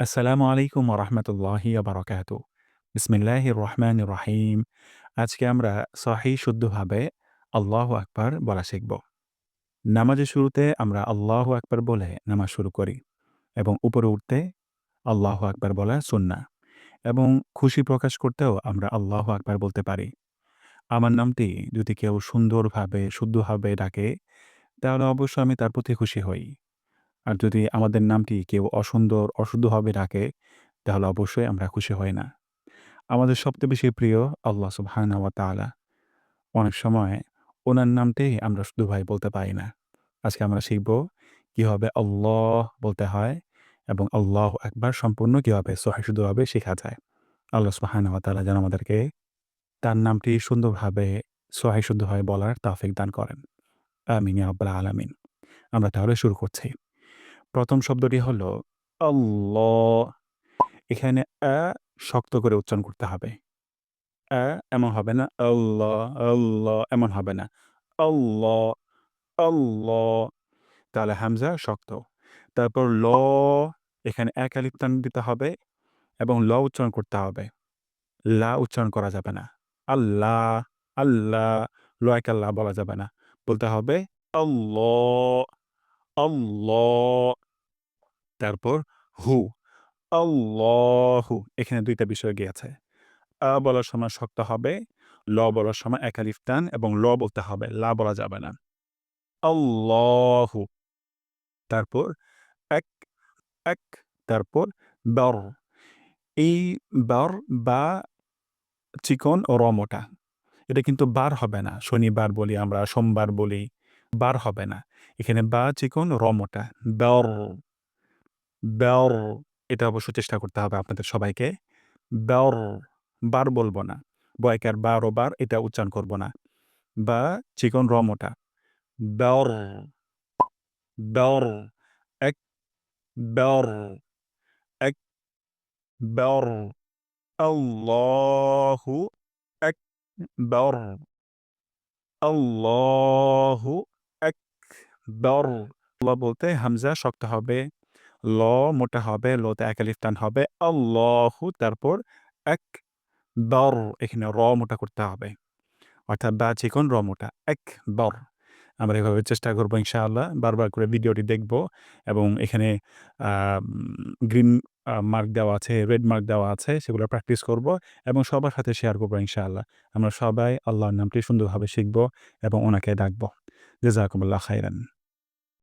আসসালামু আলাইকুম ওরহমতুল্লাহি বারকাত বিসমিল্লাহ রহমান রহিম আজকে আমরা সহি শুদ্ধভাবে আল্লাহ আকবার বলা শিখব। নামাজের শুরুতে আমরা আল্লাহ আকবার বলে নামাজ শুরু করি এবং উপরে উঠতে আল্লাহ আকবার বলা সুন্না এবং খুশি প্রকাশ করতেও আমরা আল্লাহ আকবার বলতে পারি। আমার নামটি যদি কেউ সুন্দরভাবে, শুদ্ধভাবে ডাকে, তাহলে অবশ্যই আমি তার প্রতি খুশি হই। আর যদি আমাদের নামটি কেউ অসুন্দর, অশুদ্ধভাবে ডাকে, তাহলে অবশ্যই আমরা খুশি হই না। আমাদের সবচেয়ে বেশি প্রিয় আল্লাহ সুবহানাহু তাআলা। অনেক সময় ওনার নামটাই আমরা শুদ্ধভাবে বলতে পারি না। আজকে আমরা শিখব কীভাবে আল্লাহ বলতে হয় এবং আল্লাহ একবার সম্পূর্ণ কীভাবে সহি শুদ্ধভাবে শেখা যায়। আল্লাহ সুবহানাহু তাআলা যেন আমাদেরকে তার নামটি সুন্দরভাবে, সহি শুদ্ধভাবে বলার তাফিক দান করেন। আমিন রাব্বাল আলামিন। আমরা তাহলে শুরু করছি। প্রথম শব্দটি হলো আল্লাহ এখানে আ শক্ত করে উচ্চারণ করতে হবে। আ এমন হবে না আল্লাহ আল্লাহ এমন হবে না আল্লাহ আল্লাহ তাহলে হামজা শক্ত। তারপর ল, এখানে এক আলিফ টান দিতে হবে এবং ল উচ্চারণ করতে হবে। লা উচ্চারণ করা যাবে না। আল্লাহ আল্লাহ ল এক আল্লাহ বলা যাবে না। বলতে হবে আল্লাহ আল্লাহ তারপর হু। আল্লাহু। এখানে দুইটা বিষয় গিয়েছে আ বলার সময় শক্ত হবে, ল বলার সময় এক আলিফ টান এবং ল বলতে হবে, লা বলা যাবে না। আল্লাহু। তারপর এক এক, তারপর বর। এই বর বা চিকন ও রমোটা এটা কিন্তু বার হবে না। শনিবার বলি আমরা, সোমবার বলি, বার হবে না। এখানে বা, চিকন রমোটা বর। বর এটা অবশ্য চেষ্টা করতে হবে আপনাদের সবাইকে। বর বার বলব না। বয়কার বার বার এটা উচ্চারণ করব না। বা চিকন রমোটা বর বর এক বর এক বর আল্লাহু এক বর আল্লাহু এক বর বলতে হামজা শক্ত হবে। ল মোটা হবে লতে এক আলিফ টান হবে, আল্লাহু তারপর এক বর এখানে র মোটা করতে হবে। অর্থাৎ বা চিকন র মোটা এক বর আমরা এভাবে চেষ্টা করব ইনশাআল্লাহ, বারবার করে ভিডিওটি দেখব এবং এখানে গ্রিন মার্ক দেওয়া আছে, রেড মার্ক দেওয়া আছে, সেগুলো প্র্যাকটিস করব এবং সবার সাথে শেয়ার করব ইনশাআল্লাহ। আমরা সবাই আল্লাহর নামটি সুন্দরভাবে শিখব এবং ওনাকে ডাকবো। জেজাকুমুল্লাহ খাইরান।